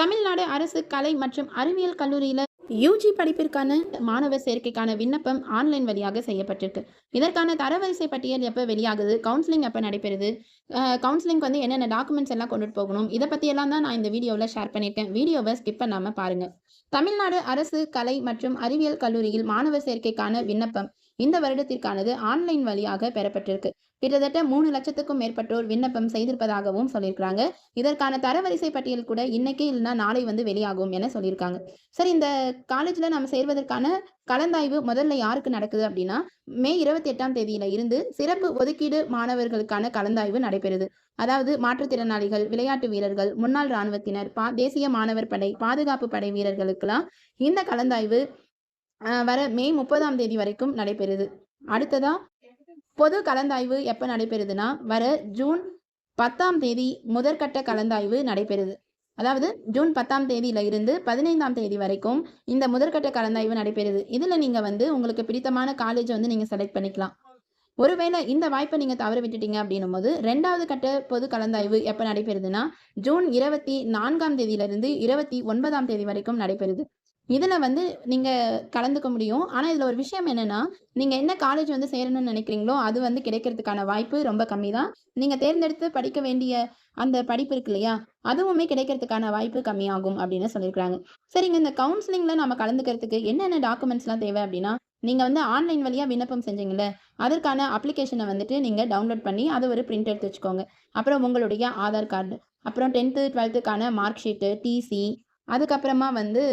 தமிழ்நாடு அரசு கலை மற்றும் அறிவியல் கல்லூரியில் யூஜி படிப்பிற்கான மாணவர் சேர்க்கைக்கான விண்ணப்பம் ஆன்லைன் வழியாக செய்யப்பட்டிருக்கு. இதற்கான தரவரிசை பட்டியல் எப்போ வெளியாகுது? கவுன்சிலிங் எப்போ நடைபெறுது? கவுன்சிலிங்க்கு வந்து என்னென்ன டாக்குமெண்ட்ஸ் எல்லாம் கொண்டுட்டு போகணும்? இதை பற்றியெல்லாம் தான் நான் இந்த வீடியோவில் ஷேர் பண்ணியிருக்கேன். வீடியோவை ஸ்கிப் பண்ணாமல் பாருங்கள் தமிழ்நாடு அரசு கலை மற்றும் அறிவியல் கல்லூரியில் மாணவர் சேர்க்கைக்கான விண்ணப்பம். இந்த வருடத்திற்கானது ஆன்லைன் வழியாக பெறப்பட்டிருக்கு. கிட்டத்தட்ட மூணு லட்சத்துக்கும் மேற்பட்டோர் விண்ணப்பம் செய்திருப்பதாகவும் சொல்லியிருக்காங்க இதற்கான தரவரிசை பட்டியல் கூட இன்னைக்கே இல்லைன்னா நாளை வந்து வெளியாகும் என சொல்லியிருக்காங்க. சரி இந்த காலேஜில் நம்ம சேர்வதற்கான கலந்தாய்வு முதல்ல யாருக்கு நடக்குது அப்படின்னா மே இருபத்தி எட்டாம் தேதியில இருந்து சிறப்பு ஒதுக்கீடு மாணவர்களுக்கான கலந்தாய்வு நடைபெறுது. அதாவது மாற்றுத்திறனாளிகள் விளையாட்டு வீரர்கள் முன்னாள் இராணுவத்தினர் பா தேசிய மாணவர் படை பாதுகாப்பு படை வீரர்களுக்கெல்லாம் இந்த கலந்தாய்வு வர மே முப்பதாம் தேதி வரைக்கும் நடைபெறுது. அடுத்ததா பொது கலந்தாய்வு எப்போ நடைபெறுதுன்னா வர ஜூன் பத்தாம் தேதி முதற்கட்ட கலந்தாய்வு நடைபெறுது. அதாவது ஜூன் பத்தாம் தேதியில இருந்து பதினைந்தாம் தேதி வரைக்கும் இந்த முதற்கட்ட கலந்தாய்வு நடைபெறுது. இதில் நீங்கள் வந்து உங்களுக்கு பிடித்தமான காலேஜ் வந்து நீங்கள் செலக்ட் பண்ணிக்கலாம். ஒருவேளை இந்த வாய்ப்பை நீங்கள் தவற விட்டுட்டீங்க அப்படின்னும் போது ரெண்டாவது கட்ட பொது கலந்தாய்வு எப்போ நடைபெறுதுன்னா ஜூன் இருபத்தி நான்காம் தேதியிலிருந்து இருபத்தி ஒன்பதாம் தேதி வரைக்கும் நடைபெறுது. இதில் வந்து நீங்கள் கலந்துக்க முடியும். ஆனால் இதில் ஒரு விஷயம் என்னென்னா நீங்கள் என்ன காலேஜ் வந்து சேரணும்னு நினைக்கிறீங்களோ அது வந்து கிடைக்கிறதுக்கான வாய்ப்பு ரொம்ப கம்மி தான் நீங்கள் தேர்ந்தெடுத்து படிக்க வேண்டிய அந்த படிப்பு இருக்கு இல்லையா அதுவுமே கிடைக்கிறதுக்கான வாய்ப்பு கம்மியாகும் அப்படின்னு சொல்லியிருக்காங்க சரிங்க இந்த கவுன்சிலிங்கில் நம்ம கலந்துக்கிறதுக்கு என்னென்ன டாக்குமெண்ட்ஸ்லாம் தேவை அப்படின்னா நீங்கள் வந்து ஆன்லைன் வழியாக விண்ணப்பம் செஞ்சீங்கல்ல அதற்கான அப்ளிகேஷனை வந்துட்டு நீங்கள் டவுன்லோட் பண்ணி அதை ஒரு பிரிண்ட் எடுத்து வச்சுக்கோங்க. அப்புறம் உங்களுடைய ஆதார் கார்டு அப்புறம் டென்த்து டுவெல்த்துக்கான மார்க் ஷீட்டு டிசி அதுக்கப்புறமா வந்து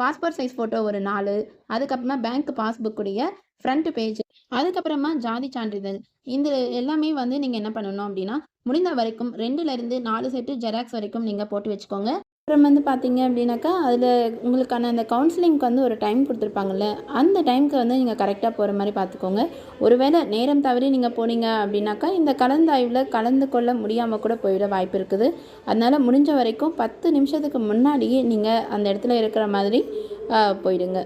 பாஸ்போர்ட் சைஸ் ஃபோட்டோ ஒரு நாலு அதுக்கப்புறமா பேங்க் பாஸ்புக்குடைய ஃப்ரண்ட் பேஜ் அதுக்கப்புறமா ஜாதி சான்றிதழ். இந்த எல்லாமே வந்து நீங்கள் என்ன பண்ணணும் அப்படின்னா முடிந்த வரைக்கும் ரெண்டுலேருந்து நாலு செட்டு ஜெராக்ஸ் வரைக்கும் நீங்கள் போட்டு வச்சுக்கோங்க. அப்புறம் வந்து பார்த்தீங்க அப்படின்னாக்கா அதில் உங்களுக்கான அந்த கவுன்சிலிங்க்கு வந்து ஒரு டைம் கொடுத்துருப்பாங்கல்ல அந்த டைம்க்கு வந்து நீங்கள் கரெக்டாக போகிற மாதிரி பார்த்துக்கோங்க. ஒருவேளை நேரம் தவறி நீங்கள் போனீங்க அப்படின்னாக்கா இந்த கலந்தாய்வில் கலந்து கொள்ள முடியாமல் கூட போயிட வாய்ப்பு இருக்குது. அதனால் முடிஞ்ச வரைக்கும் பத்து நிமிஷத்துக்கு முன்னாடியே நீங்கள் அந்த இடத்துல இருக்கிற மாதிரி போயிடுங்க.